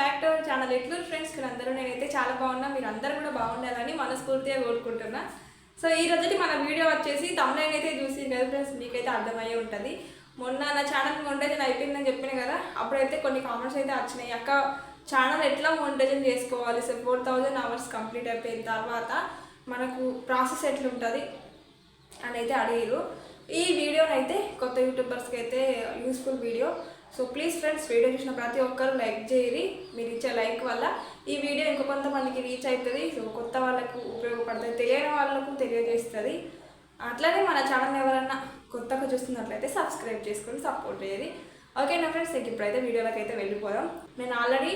Back to our channel ఎట్లు friends మీరు అందరూ నేనైతే చాలా బాగున్నా మీరు అందరూ కూడా బాగుండాలని మనస్ఫూర్తిగా కోరుకుంటున్నా. సో ఈ రోజుటి మన వీడియో వచ్చేసి తమిళైన అయితే చూసి కదా ఫ్రెండ్స్ మీకైతే అర్థమయ్యే ఉంటుంది. మొన్న నా ఛానల్ మొంటేజన్ అయిపోయిందని చెప్పిన కదా అప్పుడైతే కొన్ని కామెంట్స్ అయితే వచ్చినాయి. అక్క ఛానల్ ఎట్లా మొంటేజన్ చేసుకోవాలి? So four thousand hours complete అయిపోయిన తర్వాత మనకు ప్రాసెస్ ఎట్లుంటుంది అని అయితే అడిగారు ఈ వీడియోనైతే కొత్త యూట్యూబర్స్కి అయితే useful video so please friends video చూసిన ప్రతి ఒక్కరు లైక్ చేయరి మీరు ఇచ్చే లైక్ వల్ల ఈ వీడియో ఇంకో కొంతమందికి రీచ్ అవుతుంది. సో కొత్త వాళ్ళకు ఉపయోగపడుతుంది తెలియని వాళ్ళకు తెలియజేస్తుంది. అట్లనే మన ఛానల్ ఎవరన్నా కొత్తగా చూస్తున్నట్లయితే సబ్స్క్రైబ్ చేసుకొని సపోర్ట్ చేయరి ఓకే నా ఫ్రెండ్స్ ఇంక ఇప్పుడైతే వీడియోలకైతే అయితే వెళ్ళిపోదాం. నేను ఆల్రెడీ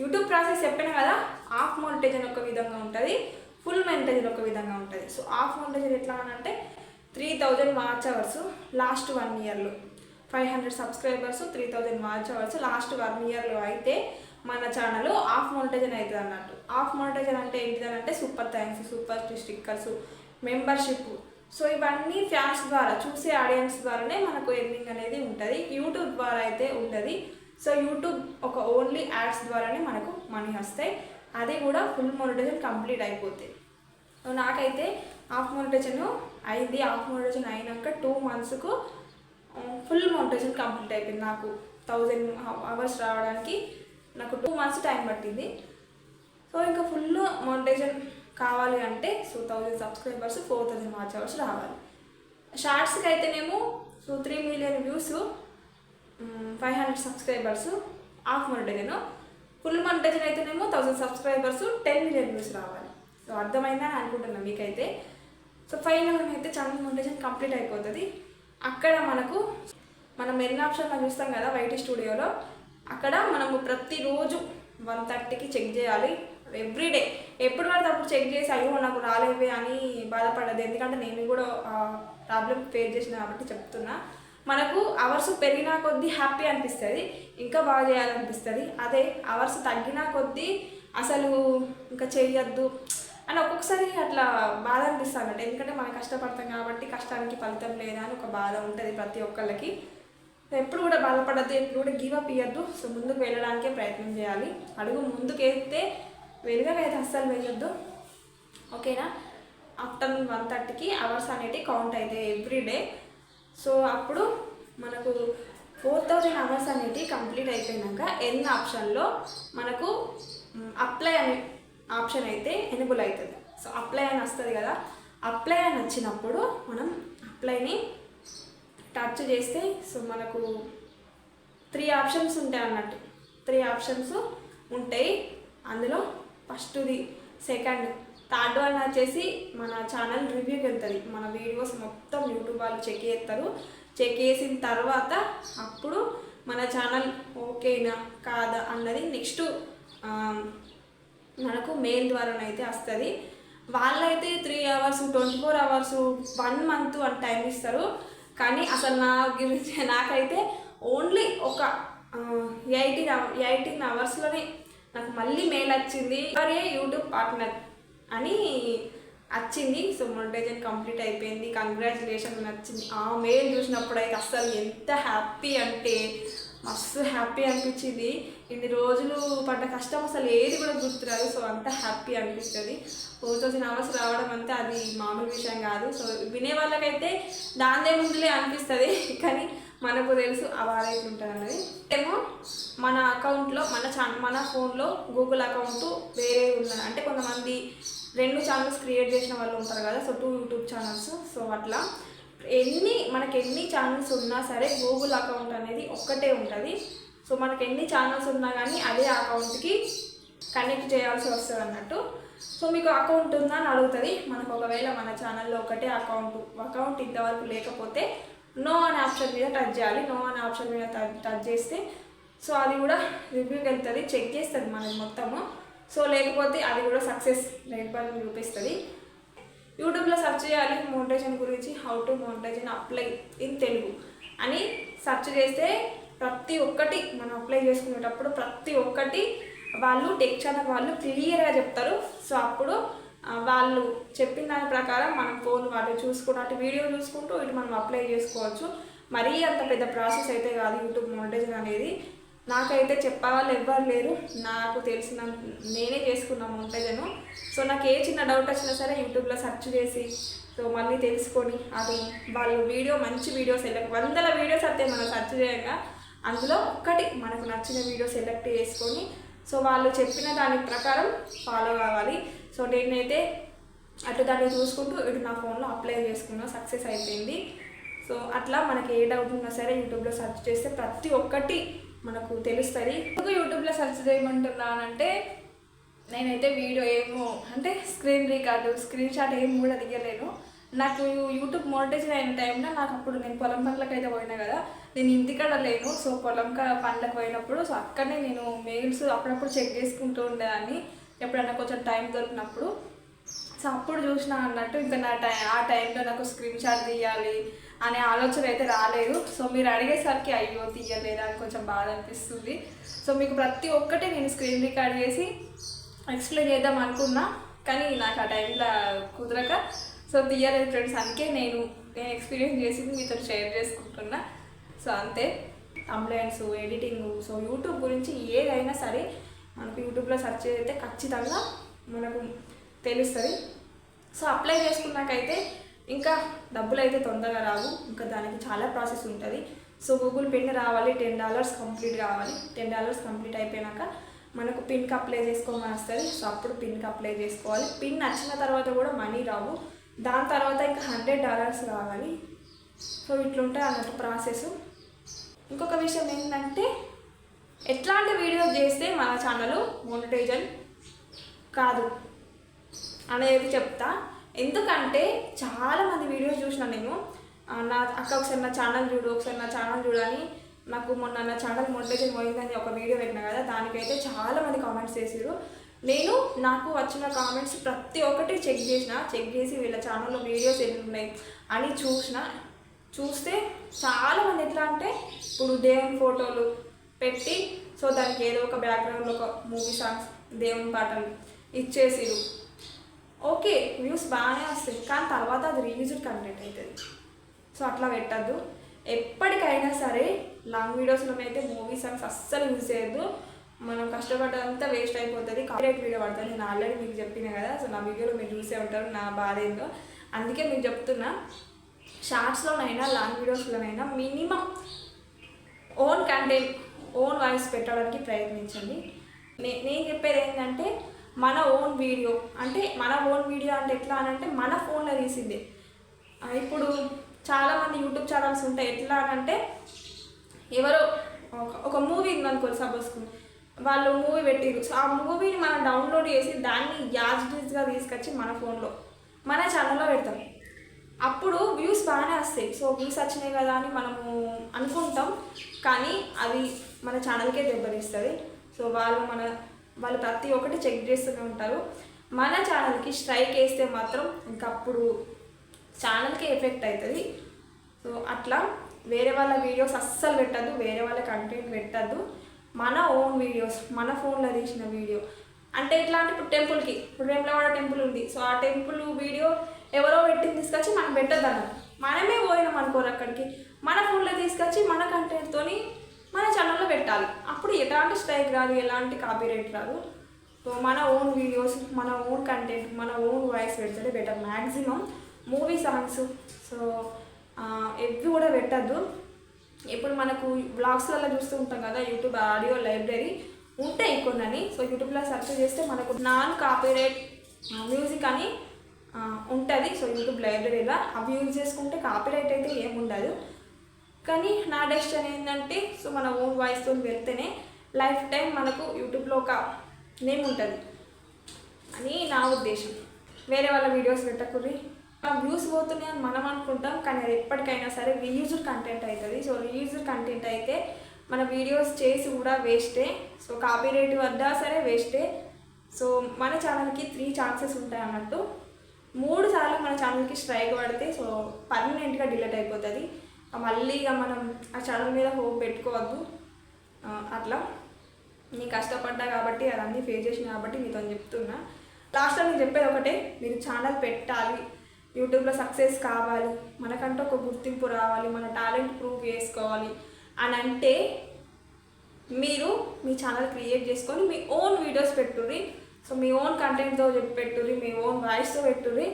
యూట్యూబ్ ప్రాసెస్ చెప్పాను కదా ఆఫ్ మౌంటేజ్ అని ఒక విధంగా ఉంటుంది ఫుల్ మౌంటేజ్ ఒక విధంగా ఉంటుంది. సో ఆఫ్ మౌంటేజ్ ఎట్లా అని అంటే three thousand watch hours last one ఇయర్లో five hundred subscribers three thousand watch hours last one ఇయర్లో అయితే మన ఛానల్ ఆఫ్ మోనిటైజన్ అవుతుంది అన్నట్టు. ఆఫ్ మోనిటైజన్ అంటే ఏంటిదని అంటే super thanks super stickers membership. So ఇవన్నీ ఫ్యాన్స్ ద్వారా చూసే ఆడియన్స్ ద్వారానే మనకు ఎర్నింగ్ అనేది ఉంటుంది. యూట్యూబ్ ద్వారా అయితే ఉంటుంది. సో యూట్యూబ్ ఒక ఓన్లీ యాడ్స్ ద్వారానే మనకు మనీ వస్తాయి. అది కూడా ఫుల్ మోనిటైజన్ కంప్లీట్ అయిపోతుంది సో నాకైతే హాఫ్ మోనిటైజన్ అయింది. హాఫ్ మోనిటైజన్ అయినాక టూ మంత్స్కు ఫుల్ మౌంటేషన్ కంప్లీట్ అయిపోయింది నాకు. థౌజండ్ అవర్స్ రావడానికి నాకు టూ మంత్స్ టైం పట్టింది. సో ఇంకా ఫుల్ మౌంటేషన్ కావాలి అంటే so thousand subscribers four thousand watch hours రావాలి. షార్ట్స్కి అయితేనేమో so three million views five hundred subscribers half monetization. Full monetization అయితేనేమో thousand subscribers ten million views రావాలి. సో అర్థమైందని అనుకుంటున్నాను మీకైతే. సో ఫైనల్ అయితే ఛానల్ మౌంటేజన్ కంప్లీట్ అయిపోతుంది. అక్కడ మనకు మనం ఎన్ని ఆప్షన్లో చూస్తాం కదా వైటీ స్టూడియోలో. అక్కడ మనము ప్రతిరోజు వన్ థర్టీకి చెక్ చేయాలి. ఎవ్రీడే ఎప్పుడు పడితే అప్పుడు చెక్ చేసి అయ్యో నాకు రాలేవే అని బాధపడదు. ఎందుకంటే నేను కూడా ప్రాబ్లం ఫేస్ చేసిన కాబట్టి చెప్తున్నా. మనకు అవర్స్ పెరిగినా కొద్దీ హ్యాపీ అనిపిస్తుంది. ఇంకా బాగా చేయాలనిపిస్తుంది. అదే అవర్స్ తగ్గినా కొద్దీ అసలు ఇంకా చేయొద్దు. అని ఒక్కొక్కసారి అట్లా బాధ అనిపిస్తుంది ఎందుకంటే మనం కష్టపడతాం కాబట్టి కష్టానికి ఫలితం లేదా అని ఒక బాధ ఉంటుంది ప్రతి ఒక్కళ్ళకి. ఎప్పుడు కూడా బాధపడద్దు ఎప్పుడు కూడా గివ్ అప్ ఇవ్వద్దు సో ముందుకు వెళ్ళడానికే ప్రయత్నం చేయాలి. అడుగు ముందుకు వేస్తే వెలుగనైతే అస్సలు వేయొద్దు ఓకేనా? ఆఫ్టర్నూన్ వన్ థర్టీకి అవర్స్ అనేటివి కౌంట్ అవుతాయి ఎవ్రీ డే సో అప్పుడు మనకు ఫోర్ థౌజండ్ అవర్స్ అనేటివి కంప్లీట్ అయిపోయినాక ఎన్ ఆప్షన్లో మనకు అప్లై అనే ఆప్షన్ అయితే ఎనిబుల్ అవుతుంది. సో అప్లై అని వస్తుంది కదా అప్లై అని వచ్చినప్పుడు మనం అప్లైని టచ్ చేస్తే సో మనకు త్రీ ఆప్షన్స్ ఉంటాయి అన్నట్టు. త్రీ ఆప్షన్స్ ఉంటాయి. అందులో ఫస్ట్ది సెకండ్ థర్డ్ వన్ వచ్చేసి మన ఛానల్ రివ్యూకి వెళ్తుంది. మన వీడియోస్ మొత్తం యూట్యూబ్ వాళ్ళు చెక్ చేస్తారు. చెక్ చేసిన తర్వాత అప్పుడు మన ఛానల్ ఓకేనా కాదా అన్నది నెక్స్ట్ మనకు మెయిల్ ద్వారానైతే వస్తుంది. వాళ్ళైతే three hours twenty four hours one month అని టైం ఇస్తారు. కానీ అసలు నా గురించి నాకైతే ఓన్లీ ఒక ఎయిటీన్ అవర్ ఎయిటీన్ అవర్స్లోనే నాకు మళ్ళీ మెయిల్ వచ్చింది. మరే యూట్యూబ్ పార్ట్నర్ అని వచ్చింది. సో మొంటేజన్ కంప్లీట్ అయిపోయింది. కంగ్రాచులేషన్ వచ్చింది. ఆ మెయిల్ చూసినప్పుడు అయితే అస్సలు ఎంత హ్యాపీ అంటే మస్తు హ్యాపీ అనిపించింది. ఇన్ని రోజులు పడ్డ కష్టం అసలు ఏది కూడా గుర్తురాదు. సో అంత హ్యాపీ అనిపిస్తుంది. ఫోర్ థౌసండ్ అవర్స్ రావడం అంతే అది మామూలు విషయం కాదు. సో వినే వాళ్ళకైతే దానిదే ముందులే అనిపిస్తుంది. కానీ మనకు తెలుసు ఆ ఉంటుంది అన్నది ఏమో మన అకౌంట్లో మన ఛా మన ఫోన్లో గూగుల్ అకౌంట్ వేరే ఉన్నది అంటే కొంతమంది రెండు ఛానల్స్ క్రియేట్ చేసిన వాళ్ళు ఉంటారు కదా. So two YouTube channels. So అట్లా ఎన్ని మనకి ఎన్ని ఛానల్స్ ఉన్నా సరే గూగుల్ అకౌంట్ అనేది ఒక్కటే ఉంటుంది. సో మనకి ఎన్ని ఛానల్స్ ఉన్నా కానీ అదే అకౌంట్కి కనెక్ట్ చేయాల్సి వస్తుంది అన్నట్టు. సో మీకు అకౌంట్ ఉందా అని అడుగుతుంది. మనకు ఒకవేళ మన ఛానల్లో ఒకటే అకౌంట్ అకౌంట్ ఇంతవరకు లేకపోతే నో అనే ఆప్షన్ మీద టచ్ చేయాలి. నో అనే ఆప్షన్ మీద టచ్ చేస్తే సో అది కూడా రివ్యూకి వెళ్తుంది చెక్ చేస్తుంది మనకి మొత్తము. సో లేకపోతే అది కూడా సక్సెస్ రేట్ పని చూపిస్తుంది యూట్యూబ్లో సెర్చ్ చేయాలి మోనిటైజేషన్ గురించి how to monetization apply in Telugu అని సెర్చ్ చేస్తే ప్రతి ఒక్కటి మనం అప్లై చేసుకునేటప్పుడు ప్రతి ఒక్కటి వాళ్ళు టెక్ ఛానల్ వాళ్ళు క్లియర్గా చెప్తారు. సో అప్పుడు వాళ్ళు చెప్పిన దాని ప్రకారం మనం ఫోన్ వాళ్ళు చూసుకుంటూ అటు వీడియో చూసుకుంటూ ఇటు మనం అప్లై చేసుకోవచ్చు. మరీ అంత పెద్ద ప్రాసెస్ అయితే కాదు యూట్యూబ్ మోనిటైజేషన్ అనేది. నాకైతే చెప్పేవాళ్ళు ఎవ్వరు లేరు. నాకు తెలిసిన నేనే చేసుకున్నా మొంటేజను సో నాకు ఏ చిన్న డౌట్ వచ్చినా సరే యూట్యూబ్లో సెర్చ్ చేసి సో మళ్ళీ తెలుసుకొని అది వాళ్ళు వీడియో మంచి వీడియోస్ వెళ్ళక వందల వీడియోస్ అయితే మనం సెర్చ్ చేయగా. అందులో ఒక్కటి మనకు నచ్చిన వీడియో సెలెక్ట్ చేసుకొని సో వాళ్ళు చెప్పిన దాని ప్రకారం ఫాలో కావాలి. సో నేనైతే అటు దాన్ని చూసుకుంటూ ఇటు నా ఫోన్లో అప్లై చేసుకున్నా సక్సెస్ అయిపోయింది. సో అట్లా మనకి ఏ డౌట్ ఉన్నా సరే యూట్యూబ్లో సెర్చ్ చేస్తే ప్రతి ఒక్కటి మనకు తెలుస్తుంది. ఎందుకు యూట్యూబ్లో సెర్చ్ చేయమంటున్నానంటే నేనైతే వీడియో ఏమో అంటే స్క్రీన్ రికార్డు స్క్రీన్ షాట్ ఏం కూడా దిగలేను నాకు యూట్యూబ్ మోనిటైజేషన్ అయిన టైంలో నాకు అప్పుడు నేను పొలం పనులకైతే పోయినా కదా నేను ఇంటికాడ లేను సో పొలం పండ్లకు పోయినప్పుడు సో అక్కడనే నేను మెయిల్స్ అప్పుడప్పుడు చెక్ చేసుకుంటూ ఉండేదాన్ని ఎప్పుడైనా కొంచెం టైం దొరికినప్పుడు. సో అప్పుడు చూసిన అన్నట్టు ఇంకా నా టై ఆ టైంలో నాకు స్క్రీన్ షాట్ తీయాలి అనే ఆలోచన అయితే రాలేదు. సో మీరు అడిగేసరికి అయ్యో తీయలేదా అని కొంచెం బాధ అనిపిస్తుంది. సో మీకు ప్రతి ఒక్కటి నేను స్క్రీన్ రికార్డ్ చేసి ఎక్స్ప్లెయిన్ చేద్దాం అనుకున్నా కానీ నాకు ఆ టైంలో కుదరక. సో తీయలేదు ఫ్రెండ్స్ అందుకే నేను నేను ఎక్స్పీరియన్స్ చేసింది మీతో షేర్ చేసుకుంటున్నా. సో అంతే. కంప్లైంట్స్ ఎడిటింగ్ సో యూట్యూబ్ గురించి ఏదైనా సరే మనకు యూట్యూబ్లో సెర్చ్ చేస్తే ఖచ్చితంగా మనకు తెలుస్తుంది. సో అప్లై చేసుకున్నాకైతే ఇంకా డబ్బులు అయితే తొందరగా రావు. ఇంకా దానికి చాలా ప్రాసెస్ ఉంటుంది. సో గూగుల్ పిన్ రావాలి టెన్ డాలర్స్ కంప్లీట్ కావాలి. టెన్ డాలర్స్ కంప్లీట్ అయిపోయాక మనకు పిన్కి అప్లై చేసుకోమని వస్తుంది. సో అప్పుడు పిన్కి అప్లై చేసుకోవాలి. పిన్ నచ్చిన తర్వాత కూడా మనీ రావు. దాని తర్వాత ఇంకా హండ్రెడ్ డాలర్స్ కావాలి సో ఇట్లుంటే అన్నట్టు ప్రాసెస్ ఇంకొక విషయం ఏంటంటే ఎట్లాంటి వీడియోస్ చేస్తే మన ఛానల్ మోనిటైజన్ కాదు అనేది చెప్తా. ఎందుకంటే చాలామంది వీడియోస్ చూసిన నేను నా అక్క ఒకసారి నా ఛానల్ చూడు ఒకసారి నా ఛానల్ చూడని నాకు మొన్న నా ఛానల్ మోటివేషన్ పోయిందని ఒక వీడియో పెట్టిన కదా దానికైతే చాలామంది కామెంట్స్ చేసారు నేను నాకు వచ్చిన కామెంట్స్ ప్రతి ఒక్కటి చెక్ చేసిన చెక్ చేసి వీళ్ళ ఛానల్లో వీడియోస్ ఎన్ని ఉన్నాయి అని చూసిన చూస్తే చాలామంది ఎట్లా అంటే ఇప్పుడు దేవుని ఫోటోలు పెట్టి సో దానికి ఏదో ఒక బ్యాక్గ్రౌండ్లో ఒక మూవీ సాంగ్స్ దేవుని పాటలు ఇచ్చేసిరు ఓకే వ్యూస్ బాగానే వస్తాయి కానీ తర్వాత అది రీయూజ్డ్ కంటెంట్ అవుతుంది సో అట్లా పెట్టద్దు. ఎప్పటికైనా సరే లాంగ్ వీడియోస్లో అయితే మూవీ సాంగ్స్ అస్సలు యూజ్ చేయొద్దు. మనం కష్టపడ్డంతా వేస్ట్ అయిపోతుంది. కాపీరైట్ వీడియో పడుతుంది నేను ఆల్రెడీ మీకు చెప్పిన కదా సో నా వీడియోలో మీరు చూసే ఉంటారు నా బాధ ఏందో. అందుకే మీకు చెప్తున్నా షార్ట్స్లోనైనా long వీడియోస్లోనైనా minimum own content own voice పెట్టడానికి ప్రయత్నించండి. నే నేను చెప్పేది ఏంటంటే మన ఓన్ వీడియో అంటే మన ఓన్ వీడియో అంటే ఎట్లా అని అంటే మన ఫోన్లో తీసిందే. ఇప్పుడు చాలామంది యూట్యూబ్ ఛానల్స్ ఉంటాయి ఎట్లా అని అంటే ఎవరో ఒక- ఒక మూవీ ఉందనుకోండి సపోజ్కు వాళ్ళు మూవీ పెట్టిరు సో ఆ మూవీని మనం డౌన్లోడ్ చేసి దాన్ని యాజ్గా తీసుకొచ్చి మన ఫోన్లో మన ఛానల్లో పెడతాం. అప్పుడు వ్యూస్ బాగానే వస్తాయి. సో వ్యూస్ వచ్చినాయి కదా అని మనము అనుకుంటాం. కానీ అది మన ఛానల్కే దెబ్బతీస్తుంది. సో వాళ్ళు మన వాళ్ళు ప్రతి ఒక్కటి చెక్ చేస్తూనే ఉంటారు. మన ఛానల్కి స్ట్రైక్ వేస్తే మాత్రం ఇంకప్పుడు ఛానల్కి ఎఫెక్ట్ అవుతుంది సో అట్లా వేరే వాళ్ళ వీడియోస్ అస్సలు పెట్టద్దు. వేరే వాళ్ళ కంటెంట్ పెట్టద్దు. మన ఓన్ వీడియోస్ మన ఫోన్లో తీసిన వీడియో. అంటే ఎట్లా అంటే ఇప్పుడు టెంపుల్కి ఇప్పుడు వేములవాడ టెంపుల్ ఉంది. సో ఆ టెంపుల్ వీడియో ఎవరో పెట్టింది తీసుకొచ్చి మనం పెట్టద్దు మనమే పోయినాం అనుకోరు అక్కడికి. మన ఫోన్లో తీసుకొచ్చి మన కంటెంట్తోని మన ఛానల్లో పెట్టాలి. అప్పుడు ఎలాంటి స్ట్రైక్ రాదు ఎలాంటి కాపీరైట్ రాదు. సో మన ఓన్ వీడియోస్ మన ఓన్ కంటెంట్ మన ఓన్ వాయిస్ పెడితే better maximum movie songs so ఎవ్వి కూడా పెట్టద్దు. ఇప్పుడు మనకు బ్లాగ్స్లలో చూస్తూ ఉంటాం కదా యూట్యూబ్ ఆడియో లైబ్రరీ ఉంటాయి కొన్ని సో యూట్యూబ్లో సెర్చ్ చేస్తే మనకు నాన్ కాపీరైట్ మ్యూజిక్ అని ఉంటుంది. సో యూట్యూబ్ లైబ్రరీలో అవి యూజ్ చేసుకుంటే కాపీరైట్ అయితే ఏముండదు. కానీ నా డెసిషన్ ఏంటంటే సో మన ఓన్ వాయిస్తో వెళ్తేనే లైఫ్ టైం మనకు యూట్యూబ్లో ఒక నేమ్ ఉంటుంది. అని నా ఉద్దేశం. వేరే వాళ్ళ వీడియోస్ పెట్టకుర్రి. వ్యూస్ పోతున్నాయి అని మనం అనుకుంటాం కానీ అది ఎప్పటికైనా సరే రీయూజర్ కంటెంట్ అవుతుంది సో రీయూజర్ కంటెంట్ అయితే మన వీడియోస్ చేసి కూడా వేస్టే. సో కాపీ రేట్ వద్దా సరే వేస్టే. సో మన ఛానల్కి త్రీ ఛాన్సెస్ ఉంటాయి అన్నట్టు. మూడు సార్లు మన ఛానల్కి స్ట్రైక్ పడితే సో పర్మనెంట్గా డిలీట్ అయిపోతుంది. మళ్ళీ ఇక మనం ఆ ఛానల్ మీద హోప్ పెట్టుకోవద్దు. అట్లా. నేను కష్టపడ్డా కాబట్టి అదన్నీ ఫేస్ చేసిన కాబట్టి మీతో చెప్తున్నా. లాస్ట్లో నేను చెప్పేది ఒకటే మీరు ఛానల్ పెట్టాలి. యూట్యూబ్లో సక్సెస్ కావాలి. మనకంటూ ఒక గుర్తింపు రావాలి. మన టాలెంట్ ప్రూవ్ చేసుకోవాలి అని అంటే మీరు మీ ఛానల్ క్రియేట్ చేసుకొని మీ ఓన్ వీడియోస్ పెట్టుర్రి. సో మీ ఓన్ కంటెంట్తో చెప్పి పెట్టుర్రి మీ ఓన్ వాయిస్తో పెట్టుర్రి.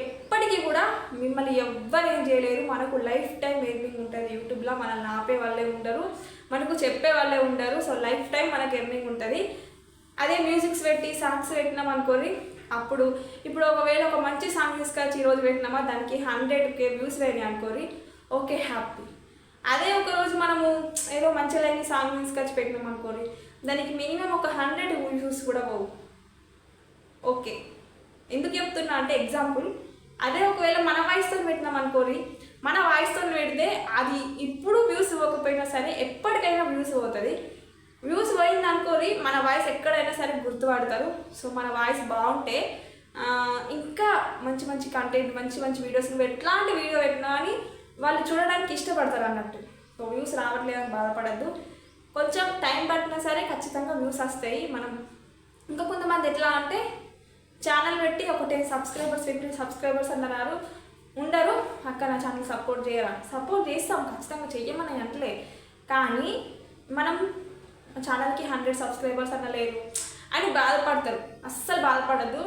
ఎప్పటికీ కూడా మిమ్మల్ని ఎవ్వరు ఏం చేయలేరు. మనకు లైఫ్ టైం ఎర్నింగ్ ఉంటుంది. యూట్యూబ్లో మనల్ని ఆపే వాళ్ళే ఉండరు. మనకు చెప్పే వాళ్ళే ఉండరు. సో లైఫ్ టైం మనకు ఎర్నింగ్ ఉంటుంది. అదే మ్యూజిక్స్ పెట్టి సాంగ్స్ పెట్టినాం అనుకోని అప్పుడు ఇప్పుడు ఒకవేళ ఒక మంచి సాంగ్ తీసుకొచ్చి ఈరోజు పెట్టినామా దానికి హండ్రెడ్ కే వ్యూస్ అయినాయి అనుకోరి ఓకే హ్యాపీ అదే ఒక రోజు మనము ఏదో మంచి లేని సాంగ్ తీసుకొచ్చి పెట్టినాం అనుకోరి దానికి మినిమం ఒక హండ్రెడ్ వ్యూస్ కూడా పోవు. ఓకే. ఎందుకు చెప్తున్నా అంటే ఎగ్జాంపుల్ అదే ఒకవేళ మన వాయిస్తో పెట్టినాం అనుకోరి మన వాయిస్తో పెడితే అది ఇప్పుడు వ్యూస్ ఇవ్వకపోయినా సరే ఎప్పటికైనా వ్యూస్ పోతుంది. వ్యూస్ పోయింది అనుకోరి మన వాయిస్ ఎక్కడైనా సరే గుర్తుపడతారు. సో మన వాయిస్ బాగుంటే ఇంకా మంచి మంచి కంటెంట్ మంచి మంచి వీడియోస్ నువ్వు ఎట్లాంటి వీడియో పెట్టినా అని వాళ్ళు చూడడానికి ఇష్టపడతారు అన్నట్టు. సో వ్యూస్ రావట్లేదని బాధపడద్దు. కొంచెం టైం పట్టినా సరే ఖచ్చితంగా వ్యూస్ వస్తాయి. మనం ఇంకా కొంతమంది ఎట్లా అంటే ఛానల్ పెట్టి ఒక టెన్ సబ్స్క్రైబర్స్ ఫిఫ్టీన్ సబ్స్క్రైబర్స్ అన్నారు. ఉండరు. అక్క నా ఛానల్ సపోర్ట్ చేయరా? సపోర్ట్ చేస్తాం. ఖచ్చితంగా చెయ్యమని అంటలే కానీ మనం ఛానల్కి హండ్రెడ్ సబ్స్క్రైబర్స్ అనలేరు అని బాధపడతారు. అస్సలు బాధపడద్దు.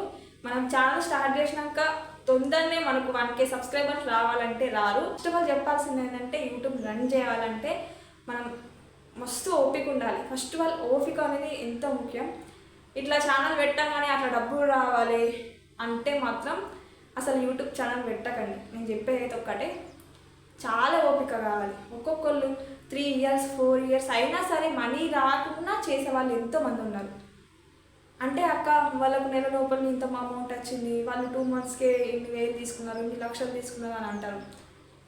మనం ఛానల్ స్టార్ట్ చేసినాక తొందరనే మనకు వన్ కే సబ్స్క్రైబర్స్ రావాలంటే రారు. ఫస్ట్ ఆఫ్ ఆల్ చెప్పాల్సింది ఏంటంటే యూట్యూబ్ రన్ చేయాలంటే మనం మస్తు ఓపిక ఉండాలి. ఫస్ట్ ఆఫ్ ఆల్ ఓపిక అనేది ఎంతో ముఖ్యం? ఇట్లా ఛానల్ పెట్టగానే అట్లా డబ్బులు రావాలి అంటే మాత్రం అసలు యూట్యూబ్ ఛానల్ పెట్టకండి. నేను చెప్పేది అయితే ఒక్కటే. చాలా ఓపిక కావాలి. ఒక్కొక్కళ్ళు త్రీ ఇయర్స్ ఫోర్ ఇయర్స్ అయినా సరే మనీ రాకుండా చేసే వాళ్ళు ఎంతోమంది ఉన్నారు. అంటే అక్క వాళ్ళకు నెల లోపల ఇంత అమౌంట్ వచ్చింది వాళ్ళు టూ మంత్స్కే ఇన్ని వేలు తీసుకున్నారు ఇన్ని లక్షలు తీసుకున్నారు అని అంటారు.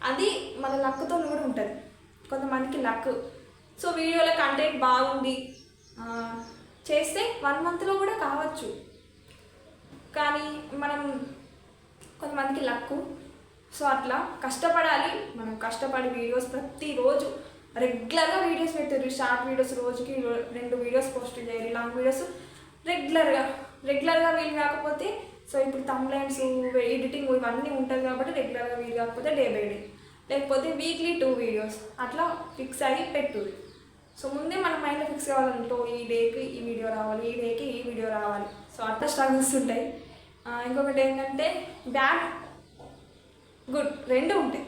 అది మన లక్తో కూడా ఉంటుంది. కొంతమందికి లక్ సో వీడియోలో కంటెంట్ బాగుంది. చేస్తే వన్ మంత్లో కూడా కావచ్చు. కానీ మనం కొంతమందికి లక్కు. సో అట్లా కష్టపడాలి. మనం కష్టపడి వీడియోస్ ప్రతిరోజు రెగ్యులర్గా వీడియోస్ పెట్టారు షార్ట్ వీడియోస్ రోజుకి రెండు వీడియోస్ పోస్ట్ చేయాలి. లాంగ్ వీడియోస్ రెగ్యులర్గా రెగ్యులర్గా వీలు కాకపోతే సో ఇప్పుడు తమ్లైన్స్ ఎడిటింగ్ ఇవన్నీ ఉంటుంది కాబట్టి రెగ్యులర్గా వీలు కాకపోతే డే బై డే లేకపోతే వీక్లీ టూ వీడియోస్ అట్లా ఫిక్స్ అయ్యి పెట్టు. సో ముందే మన మైండ్లో ఫిక్స్ కావాలంటో ఈ డేకి ఈ వీడియో రావాలి ఈ డేకి ఈ వీడియో రావాలి. సో అట్లా స్ట్రగుల్స్ ఉంటాయి. ఇంకొకటి ఏంటంటే బ్యాడ్ గుడ్ రెండు ఉంటాయి.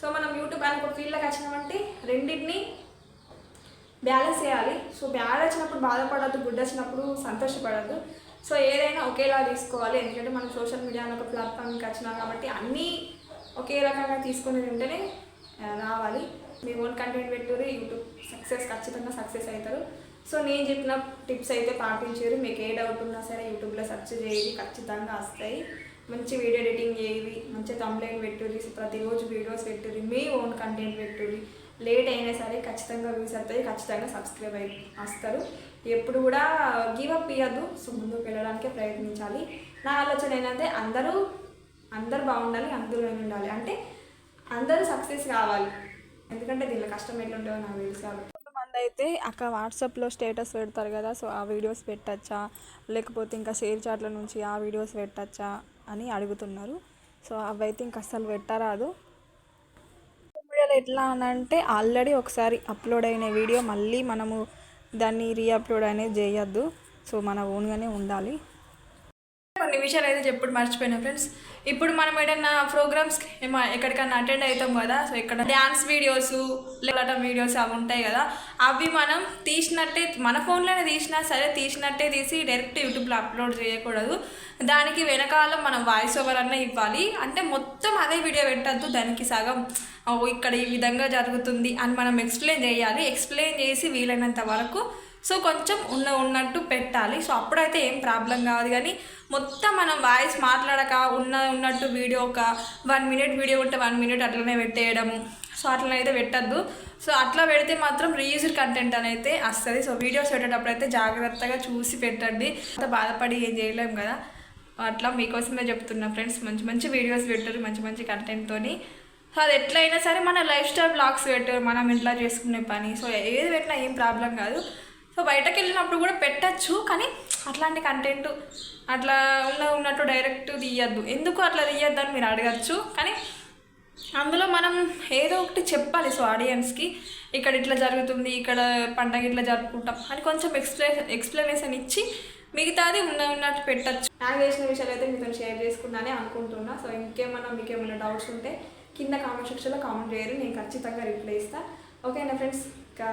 సో మనం యూట్యూబ్ అని ఒక ఫీల్డ్లోకి వచ్చినామంటే రెండింటిని బ్యాలెన్స్ చేయాలి. సో బ్యాడ్ వచ్చినప్పుడు బాధపడద్దు గుడ్ వచ్చినప్పుడు సంతోషపడద్దు. సో ఏదైనా ఒకేలా తీసుకోవాలి. ఎందుకంటే మనం సోషల్ మీడియా అనే ఒక ప్లాట్ఫామ్కి వచ్చినాం కాబట్టి అన్నీ ఒకే రకంగా తీసుకుని ఉంటేనే రావాలి. మీ ఓన్ కంటెంట్ పెట్టుకుని యూట్యూబ్ సక్సెస్ ఖచ్చితంగా సక్సెస్ అవుతారు సో నేను చెప్పిన టిప్స్ అయితే పాటించారు. మీకు ఏ డౌట్ ఉన్నా సరే యూట్యూబ్లో సెర్చ్ చేయాలి ఖచ్చితంగా వస్తాయి. మంచి వీడియో ఎడిటింగ్ చేయి మంచి కంప్లైంట్ పెట్టుర్రి. ప్రతిరోజు వీడియోస్ పెట్టుర్రి మీ ఓన్ కంటెంట్ పెట్టుర్రి. లేట్ అయినా సరే ఖచ్చితంగా వ్యూస్ అవుతాయి ఖచ్చితంగా సబ్స్క్రైబ్ అయి వస్తారు. ఎప్పుడు కూడా గివ్ అప్ ఇవ్వద్దు సో ముందుకు వెళ్ళడానికే ప్రయత్నించాలి. నా ఆలోచన ఏంటంటే అందరూ అందరు బాగుండాలి అందరూ ఉండాలి. అంటే అందరూ సక్సెస్ కావాలి. ఎందుకంటే దీనిలో కష్టం ఎట్లుంటుందో నాకు తెలుసు కొంతమంది అయితే అక్క వాట్సాప్లో స్టేటస్ పెడతారు కదా సో ఆ వీడియోస్ పెట్టచ్చా? లేకపోతే ఇంకా షేర్ చాట్ల నుంచి ఆ వీడియోస్ పెట్టచ్చా? అని అడుగుతున్నారు. సో అవైతే ఇంక అస్సలు పెట్టరాదు. వీడియోలు ఎట్లా అని అంటే ఆల్రెడీ ఒకసారి అప్లోడ్ అయిన వీడియో మళ్ళీ మనము దాన్ని రీఅప్లోడ్ అనేది చేయొద్దు. సో మన ఓన్గానే ఉండాలి. కొన్ని విషయాలు అయితే చెప్పుడు మర్చిపోయినా ఫ్రెండ్స్. ఇప్పుడు మనం ఏదైనా ప్రోగ్రామ్స్ ఎక్కడికైనా అటెండ్ అవుతాం కదా సో ఇక్కడ డ్యాన్స్ వీడియోస్ లేకపోతే వీడియోస్ అవి ఉంటాయి కదా అవి మనం తీసినట్టే మన ఫోన్లోనే తీసినా సరే తీసినట్టే తీసి డైరెక్ట్ యూట్యూబ్లో అప్లోడ్ చేయకూడదు. దానికి వెనకాల మనం వాయిస్ ఓవర్ అన్న ఇవ్వాలి. అంటే మొత్తం అదే వీడియో పెట్టద్దు దానికి సగం. ఇక్కడ ఈ విధంగా జరుగుతుంది అని మనం ఎక్స్ప్లెయిన్ చేయాలి. ఎక్స్ప్లెయిన్ చేసి వీలైనంత వరకు సో కొంచెం ఉన్న ఉన్నట్టు పెట్టాలి. సో అప్పుడైతే ఏం ప్రాబ్లం కాదు కానీ మొత్తం మనం వాయిస్ మాట్లాడక ఉన్న ఉన్నట్టు వీడియో ఒక వన్ మినిట్ వీడియో ఉంటే వన్ మినిట్ అట్లనే పెట్టేయడము సో అట్లనైతే పెట్టద్దు. సో అట్లా పెడితే మాత్రం రీయూజ్డ్ కంటెంట్ అనేది వస్తుంది సో వీడియోస్ పెట్టేటప్పుడు అయితే జాగ్రత్తగా చూసి పెట్టండి. అంత బాధపడి ఏం చేయలేం కదా. అట్లా మీకోసమే చెప్తున్నా ఫ్రెండ్స్. మంచి మంచి వీడియోస్ పెట్టారు. మంచి మంచి కంటెంట్తోని సో అది ఎట్లయినా సరే మన లైఫ్ స్టైల్ బ్లాగ్స్ పెట్టారు. మనం ఇంట్లో చేసుకునే పని. సో ఏది పెట్టినా ఏం ప్రాబ్లం కాదు. సో బయటకు వెళ్ళినప్పుడు కూడా పెట్టచ్చు కానీ అట్లాంటి కంటెంట్ అట్లా ఉన్న ఉన్నట్టు డైరెక్ట్ తీయద్దు. ఎందుకు అట్లా తీయద్దు అని మీరు అడగచ్చు కానీ అందులో మనం ఏదో ఒకటి చెప్పాలి సో ఆడియన్స్కి ఇక్కడ ఇట్లా జరుగుతుంది ఇక్కడ పండగ ఇట్లా జరుపుకుంటాం అని కొంచెం ఎక్స్ప్లె ఎక్స్ప్లెనేషన్ ఇచ్చి మిగతాది ఉన్న ఉన్నట్టు పెట్టచ్చు. నాకు చేసిన విషయాలు అయితే మీతో షేర్ చేసుకున్నానే అనుకుంటున్నా. సో ఇంకేమన్నా మీకు ఏమైనా డౌట్స్ ఉంటే కింద కామెంట్ సెక్షన్లో కామెంట్ చేయరు. నేను ఖచ్చితంగా రిప్లై ఇస్తాను ఓకేనా ఫ్రెండ్స్ ఇంకా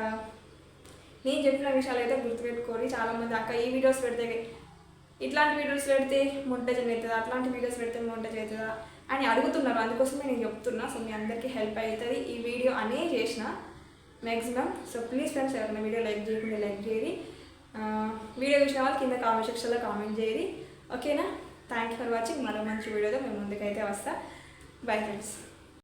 నేను చెప్పిన విషయాలు అయితే గుర్తుపెట్టుకోరి చాలామంది అక్క ఈ వీడియోస్ పెడితే ఇట్లాంటి వీడియోస్ పెడితే మొంటేజ్ అవుతుందా అట్లాంటి వీడియోస్ పెడితే మొంటేజ్ అవుతుందా అని అడుగుతున్నారు. అందుకోసమే నేను చెప్తున్నా. సో మీ అందరికీ హెల్ప్ అవుతుంది. ఈ వీడియో అనే చేసిన మ్యాక్సిమం సో ప్లీజ్ ఫ్రెండ్స్ ఎవరైనా వీడియో లైక్ చేయకుండా లైక్ చేయరి వీడియో చూసిన వాళ్ళు కింద కామెంట్ సెక్షన్లో కామెంట్ చేయరి ఓకేనా థ్యాంక్ యూ ఫర్ వాచింగ్ మరో మంచి వీడియోతో మేము ముందుకైతే వస్తా. Bye friends